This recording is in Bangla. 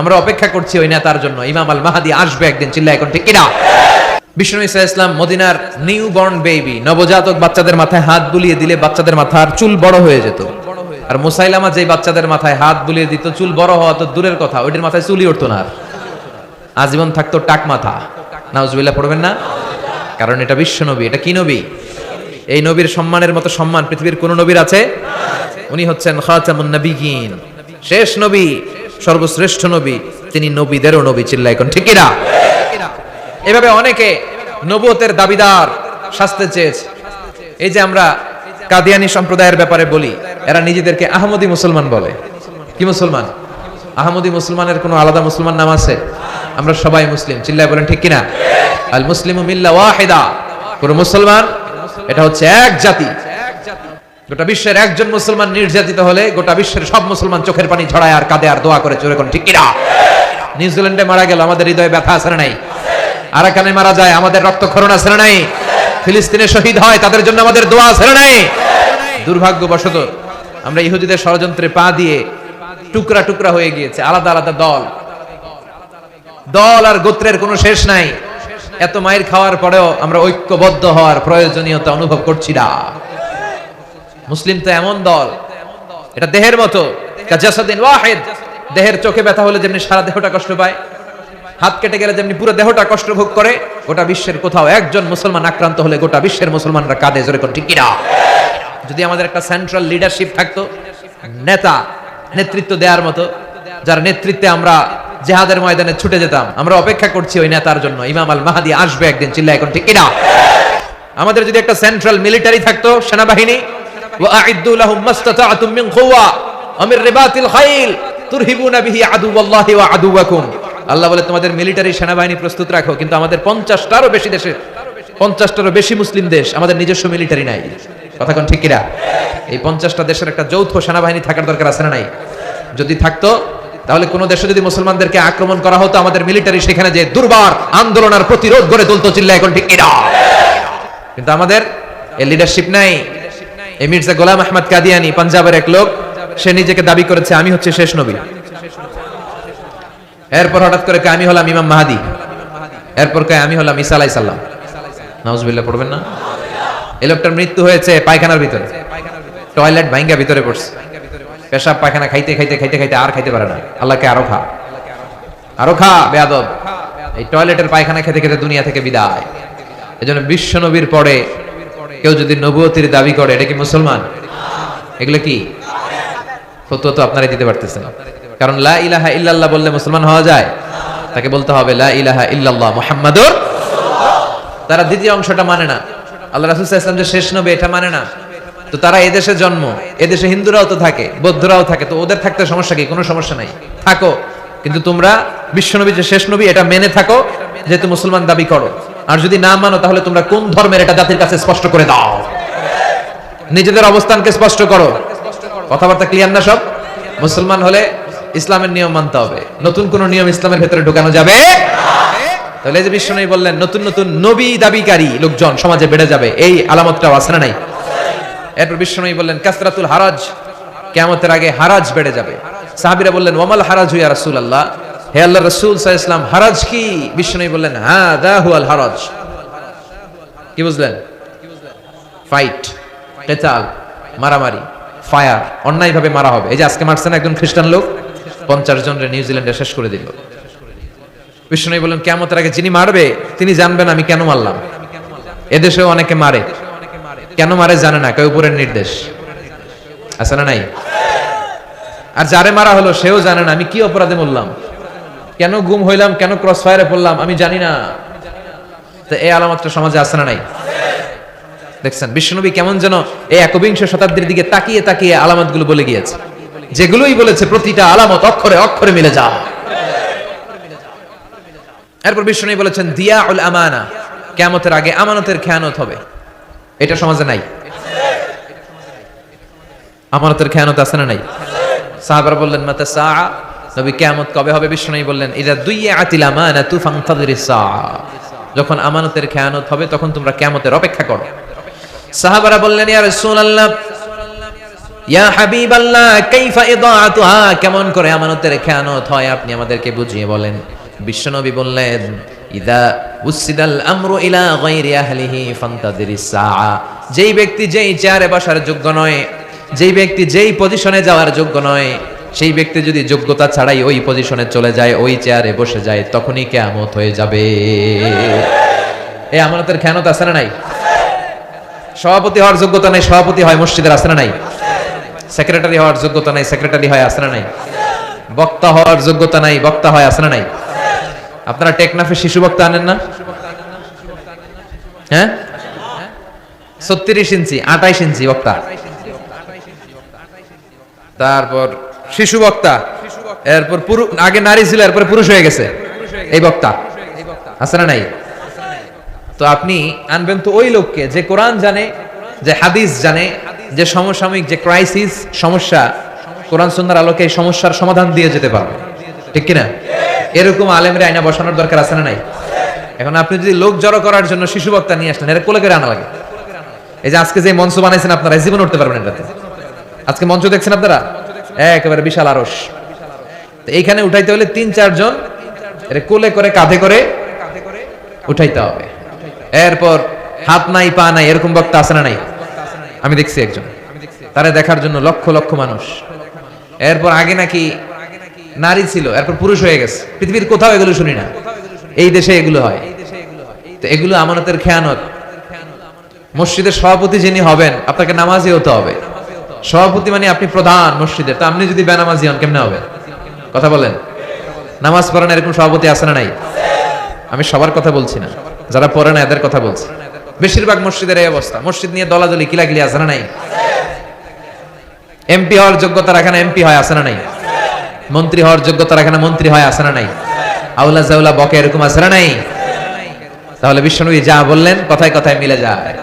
আমরা অপেক্ষা করছি ওই নেতার জন্য। ইমাম আল মাহাদি আসবে একদিন চিল্লা এখন ঠিক কিনা? বিষ্ণু ইসা ইসলাম, মদিনার নিউ বর্ন বেবি নবজাতক বাচ্চাদের মাথায় হাত বুলিয়ে দিলে বাচ্চাদের মাথার চুল বড় হয়ে যেত। আর মুসাইলামা যে বাচ্চাদের মাথায় হাত বুলিয়ে দিত, চুল বড় হওয়া তো দূরের কথা মাথায় চুলই উঠতো না আজীবন থাকতো টাক মাথা। নাউজবিল্লাহ পড়বেন না? কারণ এটা বিশ্ব নবী, এটা কি নবী? এই নবীর সম্মানের মতো সম্মান পৃথিবীর কোন নবীর আছে? উনি হচ্ছেন খাতামুন নবীগিন শেষ নবী। সর্বশ্রেষ্ঠ নবী, তিনি নবীদেরও নবী চিল্লা এখন ঠিক না এভাবে অনেকে নবুয়তের দাবিদার শাস্তে চেয়েছে। এই যে আমরা কাদিয়ানি সম্প্রদায়ের ব্যাপারে বলি, এরা নিজেদেরকে আহমদি মুসলমান বলে। কি মুসলমান? আহমদি মুসলমানের কোনো আলাদা মুসলমান নাম আছে? আমরা সবাই মুসলিম, চিল্লায় বলেন, ঠিক কিনা? আল মুসলিম মিল্লা ওয়াহিদা। কোন মুসলমান? এটা হচ্ছে এক জাতি। গোটা বিশ্বের একজন মুসলমান নির্যাতিত হলে গোটা বিশ্বের সব মুসলমান চোখের পানি ঝড়ায় আর কাঁদে আর দোয়া করে চোরে কোন ঠিক কিনা? নিউজিল্যান্ডে মারা গেল, আমাদের হৃদয়ে ব্যথা আছে না নাই? আরাকানে মারা যায়, আমাদের রক্তক্ষরণ আছে না নাই? ফিলিস্তিনে শহীদ হয়, তাদের জন্য আমাদের দোয়া না নাই? দুর্ভাগ্যবশত আমরা ইহুদিদের ষড়যন্ত্রে পা দিয়ে টুকরা টুকরা হয়ে গিয়েছে, আলাদা আলাদা দল। দল আর গোত্রের কোনো শেষ নাই। এত মায়ের খাওয়ার পরেও আমরা ঐক্যবদ্ধ হওয়ার প্রয়োজনীয়তা অনুভব করছি না। মুসলিম তো এমন দল, এটা দেহের মতো। দেহের চোখে ব্যথা হলে যেমনি সারা দেহটা কষ্ট পায়, হাত কেটে গেলে যেমনি পুরো দেহটা কষ্ট ভোগ করে, গোটা বিশ্বের কোথাও একজন মুসলমান আক্রান্ত হলে গোটা বিশ্বের মুসলমানরা কাঁদে জোরে কোন, ঠিক কিনা? যদি আমাদের একটা সেন্ট্রাল লিডারশিপ থাকতো, নেতা, নেতৃত্ব দেওয়ার মতো, যার নেতৃত্বে আমরা জেহাদের ময়দানে ছুটে যেতাম, আমরা অপেক্ষা করছি ওই নেতার জন্য। ইমাম আল মাহাদি আসবে একদিন চিল্লা এখন ঠিক কিনা? আমাদের যদি একটা সেন্ট্রাল মিলিটারি থাকতো, সেনাবাহিনী وأعدوا لهم ما استطعتم من قوة ومن رباط الخيل ترهبون به عدو الله وعدوكم আল্লাহ বলে তোমাদের মিলিটারি সেনাবাহিনী প্রস্তুত রাখো কিন্তু আমাদের পঞ্চাশটারও বেশি দেশে পঞ্চাশটারও বেশি মুসলিম দেশ আমাদের নিজস্ব মিলিটারি নাই কথা কোন ঠিক কিনা এই পঞ্চাশটা দেশের একটা যৌথ সেনাবাহিনী থাকার দরকার আছে না নাই যদি থাকতো তাহলে কোন দেশে যদি মুসলমানদেরকে আক্রমণ করা হতো আমাদের মিলিটারি সেখানে যে দুর্বার আন্দোলন আর প্রতিরোধ গড়ে তুলতো চিল্লা এখন ঠিক কিনা কিন্তু আমাদের এই লিডারশিপ নাই এই মির্জা গোলাম আহমদ কাদিয়ানি পাঞ্জাবের এক লোক সে নিজেকে দাবি করেছে আমি হচ্ছে শেষ নবী। এরপর হঠাৎ করে আমি হলাম ইমাম মাহাদি। এরপর কয়, আমি হলাম ইসা আলাই সাল্লাম নাউজবিল্লাহ পড়বেন না? এই লোকটার মৃত্যু হয়েছে পায়খানার ভিতরে। টয়লেট ভাঙ্গা ভিতরে পড়ছে। পেশাব পায়খানা খাইতে খাইতে খাইতে খাইতে আর খাইতে পারে না। আল্লাহকে আরও খা। আরও খা বেয়াদব। এই টয়লেটের পায়খানা খেতে খেতে দুনিয়া থেকে বিদায়। এজন্য বিশ্ব নবীর পরে কেউ যদি নবুয়তির দাবি করে, এটা কি মুসলমান? এগুলো কি? ফতুয়া তো আপনারাই দিতে পারতেছেন। কারণ লা ইলাহা ইল্লাল্লাহ বললে মুসলমান হওয়া যায়। তাকে বলতে হবে লা ইলাহা ইল্লাল্লাহ মুহাম্মাদুর তারা দ্বিতীয় অংশটা মানে না। আল্লাহ রাসূল সাল্লাল্লাহু আলাইহি যে শেষ নবী, এটা মানে না। তো তারা এদেশে জন্ম, এদেশে হিন্দুরাও তো থাকে, বৌদ্ধরাও থাকে, তো ওদের থাকতে সমস্যা কি? কোনো সমস্যা নাই। থাকো। কিন্তু তোমরা বিশ্বনবী যে শেষ নবী, এটা মেনে থাকো, যেহেতু মুসলমান দাবি করো। আর যদি না মানো, তাহলে তোমরা কোন ধর্মের এটা জাতির কাছে স্পষ্ট করে দাও? নিজেদের অবস্থানকে স্পষ্ট করো। কথাবার্তা ক্লিয়ার না সব? মুসলমান হলে ইসলামের নিয়ম মানতে হবে। নতুন কোন নিয়ম ইসলামের ভেতরে ঢোকানো যাবে? তাহলে যে বিশ্বনবী বললেন, নতুন নতুন নবী দাবিকারী লোকজন সমাজে বেড়ে যাবে। এই আলামতটাও আছে না নাই? এরপর বিশ্বনবী বললেন, কাসরাতুল হারাজ কেমতের আগে হারাজ বেড়ে যাবে। সাহাবিরা বললেন ওমাল হারাজ হুইয়া রাসূল আল্লাহ হে আল্লাহ রসুল ইসলাম হারাজ কি? বিশ্বনবী বললেন হ্যাঁ দা হুয়াল হারাজ। কি বুঝলেন? ফাইট কেতাল মারামারি ফায়ার অন্যায়ভাবে মারা হবে। এই যে আজকে মারছেন একজন খ্রিস্টান লোক, পঞ্চাশ জনের নিউজিল্যান্ডে শেষ করে দিল। বিষ্ণু বললেন কেমতের আগে যিনি মারবে, তিনি জানবেন আমি কেন মারলাম। এদেশেও অনেকে মারে। কেন মারে জানে না, কেউ উপরের নির্দেশ। আছে না নাই? আর যারে মারা হলো, সেও জানে না, আমি কি অপরাধে মরলাম? কেন গুম হইলাম, কেন ক্রস ফায়ারে পড়লাম, আমি জানি না। তো এই আলামতটা সমাজে আছে না নাই? দেখছেন, বিশ্বনবী কেমন যেন এই একবিংশ শতাব্দীর দিকে তাকিয়ে তাকিয়ে আলামতগুলো বলে গিয়েছে। যেগুলোই বলেছে, প্রতিটা আলামত অক্ষরে অক্ষরে মিলে যা এরপর বিশ্বনবী বলেছেন দিয়া উল আমানা কেমতের আগে আমানতের খেয়ানত হবে। এটা সমাজে নাই। আমানতের খেয়ানত আছে না নাই? সাহাবারা বললেন, মাতা সা নবী কেয়ামত কবে হবে বিশ্বনবী বললেন, ইদা দুইয়া আতিল আমানা তু ফাংতাদরিসা যখন আমানতের খেয়ানত হবে, তখন তোমরা কেয়ামতের অপেক্ষা করো। সাহাবারা বললেন, ইয়া রাসূলুল্লাহ, ইয়া হাবিবাল্লাহ কেমন করে আমানতের খেয়ানত হয় আপনি আমাদেরকে বুঝিয়ে বলেন। বিশ্বনবী বললেন, ইদা উসিদাল আমরু ইলা গায়রি আহলিহি ফান্তাদিরিস যেই ব্যক্তি যেই চেয়ারে বসার যোগ্য নয়, যেই ব্যক্তি যেই পজিশনে যাওয়ার যোগ্য নয় সেই ব্যক্তি যদি যোগ্যতা ছাড়াই ওই পজিশনে চলে যায়, ওই চেয়ারে বসে যায়, তখনই কেয়ামত হয়ে যাবে। এই আমানতের খেয়ানত আছে না নাই? সভাপতি হওয়ার যোগ্যতা নাই, সভাপতি হয় মসজিদের, আছে না নাই? সেক্রেটারি হওয়ার যোগ্যতা নাই সেক্রেটারি হয়, আছে না নাই? বক্তা হওয়ার যোগ্যতা নাই, বক্তা হয়, আছে না নাই? আপনারা টেকনাফে শিশু বক্তা আনেন না? হ্যাঁ? ছত্রিশ ইঞ্চি, আঠাইশ ইঞ্চি বক্তা। তারপর শিশু বক্তা। এরপর পুরু- আগে নারী ছিল, এরপর পুরুষ হয়ে গেছে। এই বক্তা। আছে না নাই? তো আপনি আনবেন তো ওই লোককে, যে কোরআন জানে, যে হাদিস জানে, যে সমসাময়িক যে ক্রাইসিস সমস্যা, কোরআন সুন্নার আলোকে এই সমস্যার সমাধান দিয়ে যেতে পারবে। ঠিক কিনা? এরকম আলেমের আইনা বসানোর দরকার আছে না নাই? এখন আপনি যদি লোক জড়ো করার জন্য শিশু বক্তা নিয়ে আসলেন এটা কোলে করে আনা লাগে। এই যে আজকে যে মঞ্চ বানাইছেন আপনারা জীবন উঠতে পারবেন এটাতে। আজকে মঞ্চ দেখছেন আপনারা? একেবারে বিশাল আরস এইখানে উঠাইতে হলে তিন, চারজন কোলে করে, কাঁধে করে উঠাইতে হবে। এরপর হাত নাই, পা নাই, এরকম বক্তা আছে না নাই? আমি দেখছি একজন। তারা দেখার জন্য লক্ষ লক্ষ মানুষ। এরপর আগে নাকি নারী ছিল, এরপর পুরুষ হয়ে গেছে। পৃথিবীর কোথাও এগুলো শুনি না। এই দেশে এগুলো হয়। তো এগুলো আমানতের খেয়ানত। মসজিদের সভাপতি যিনি হবেন, আপনাকে নামাজি হতে হবে। সভাপতি মানে আপনি প্রধান মসজিদের। তো আপনি যদি বেনামাজি হন, কেমনে হবে? কথা বলেন। নামাজ পড়েন এরকম সভাপতি আছে না নাই? আমি সবার কথা বলছি না। যারা পড়ে না এদের কথা বলছি। বেশিরভাগ মসজিদের এই অবস্থা। মসজিদ নিয়ে দলাদলি, কিলাকিলি আছে না নাই? এমপি হওয়ার যোগ্যতা রাখে না এমপি হয়, আছে না নাই? মন্ত্রী হওয়ার যোগ্যতা রাখে না মন্ত্রী হয়, আছে না নাই? আউলা জাউলা বকে এরকম আছে না নাই? তাহলে বিশ্বনবী যা বললেন, কথায় কথায় মিলে যায়।